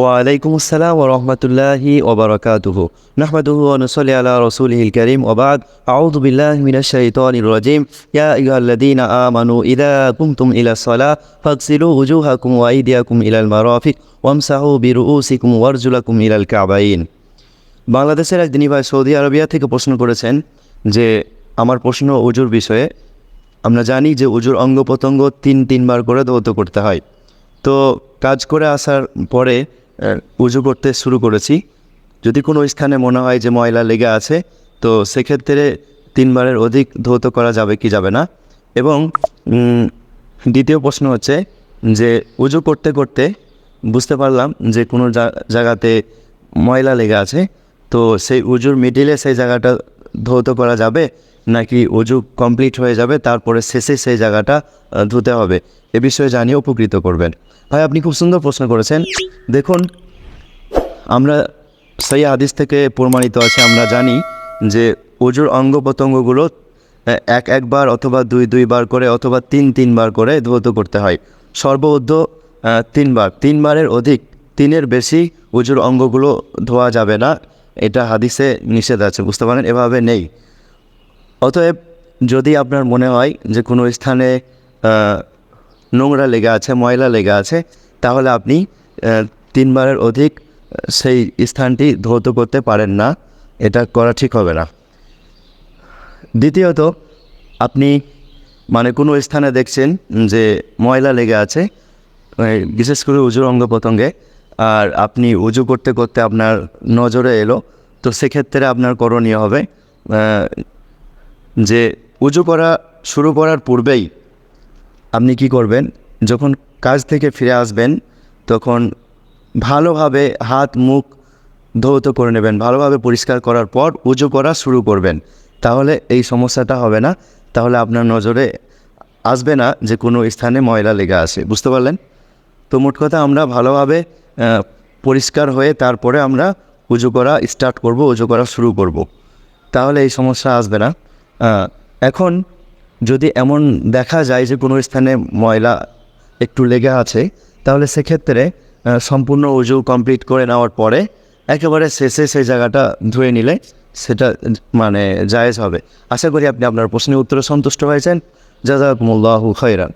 ওয়ালাইকুম আসসালাম ওরহমতুল্লাহি ওবরাকাতুহু। নাহমাদুহু ওয়া নুসাল্লি আলা রাসূলিহিল কারীম ওয়া বাদ। আউযু বিল্লাহি মিনাশ শাইতানির রাজীম। ইয়া আইয়ুহাল্লাযীনা আমানু ইযা কুমতুম ইলা সালাহ ফাগসিলু ওয়ুজুহাকুম ওয়া আইদিয়াকুম ইলাল মারাফিক ওয়ামসাহু বিরুউসিকুম ওয়ারজুলাকুম ইলাল কাবাইন। বাংলাদেশের এক দিনী ভাই সৌদি আরবিয়া থেকে প্রশ্ন করেছেন যে, আমার প্রশ্ন উজুর বিষয়ে আমরা জানি যে উজুর অঙ্গ প্রত্যঙ্গ তিন তিনবার করে ধৌত করতে হয়। তো কাজ করে আসার পরে উজু করতে শুরু করেছি। যদি কোনো স্থানে মনে হয় যে ময়লা লেগে আছে, তো সেক্ষেত্রে তিনবারের অধিক ধৌত করা যাবে কি যাবে না। এবং দ্বিতীয় প্রশ্ন হচ্ছে যে উজু করতে করতে বুঝতে পারলাম যে কোনো জায়গাতে ময়লা লেগে আছে, তো সেই উজুর মিডিলে সেই জায়গাটা ধৌত করা যাবে। নাকি অজু কমপ্লিট হয়ে যাবে, তারপরে শেষে সেই জায়গাটা ধুতে হবে। এ বিষয়ে জানিয়ে উপকৃত করবেন। ভাই, আপনি খুব সুন্দর প্রশ্ন করেছেন। দেখুন, আমরা সেই হাদিস থেকে প্রমাণিত আছে, আমরা জানি যে অজুর অঙ্গ প্রত্যঙ্গগুলো এক একবার অথবা দুই দুইবার করে অথবা তিন তিনবার করে ধৌত করতে হয়। সর্বোচ্চ তিনবার। তিনবারের অধিক, তিনের বেশি উজুর অঙ্গগুলো ধোয়া যাবে না। এটা হাদিসে নিষেধ আছে, বুঝতে পারেন এভাবে নেই। অতএব যদি আপনার মনে হয় যে কোনো স্থানে নোংরা লেগে আছে, ময়লা লেগে আছে, তাহলে আপনি তিনবারের অধিক সেই স্থানটি ধৌত করতে পারেন না। এটা করা ঠিক হবে না। দ্বিতীয়ত, আপনি মানে কোনো স্থানে দেখছেন যে ময়লা লেগে আছে বিশেষ করে উজুর অঙ্গ প্রত্যঙ্গে, আর আপনি উজু করতে করতে আপনার নজরে এলো, তো সেক্ষেত্রে আপনার করণীয় হবে যে উজু করা শুরু করার পূর্বেই আপনি কি করবেন? যখন কাজ থেকে ফিরে আসবেন, তখন ভালোভাবে হাত, মুখ ধৌত করে নেবেন। ভালোভাবে পরিষ্কার করার পর উজু করা শুরু করবেন। তাহলে এই সমস্যাটা হবে না। তাহলে আপনার নজরে আসবে না যে কোনো স্থানে ময়লা লেগে আসে বুঝতে পারলেন? তো মোট কথা আমরা ভালোভাবে পরিষ্কার হয়ে তারপরে আমরা উজু করা স্টার্ট করব, উজু করা শুরু করব। তাহলে এই সমস্যা আসবে না। এখন যদি এমন দেখা যায় যে কোনো স্থানে ময়লা একটু লেগে আছে, তাহলে সেক্ষেত্রে সম্পূর্ণ উজু কমপ্লিট করে নেওয়ার পরে একেবারে শেষে সেই জায়গাটা ধুয়ে নিলে সেটা মানে জায়েজ হবে। আশা করি আপনি আপনার প্রশ্নের উত্তরে সন্তুষ্ট হয়েছেন। জাজাকুমুল্লাহু খৈরান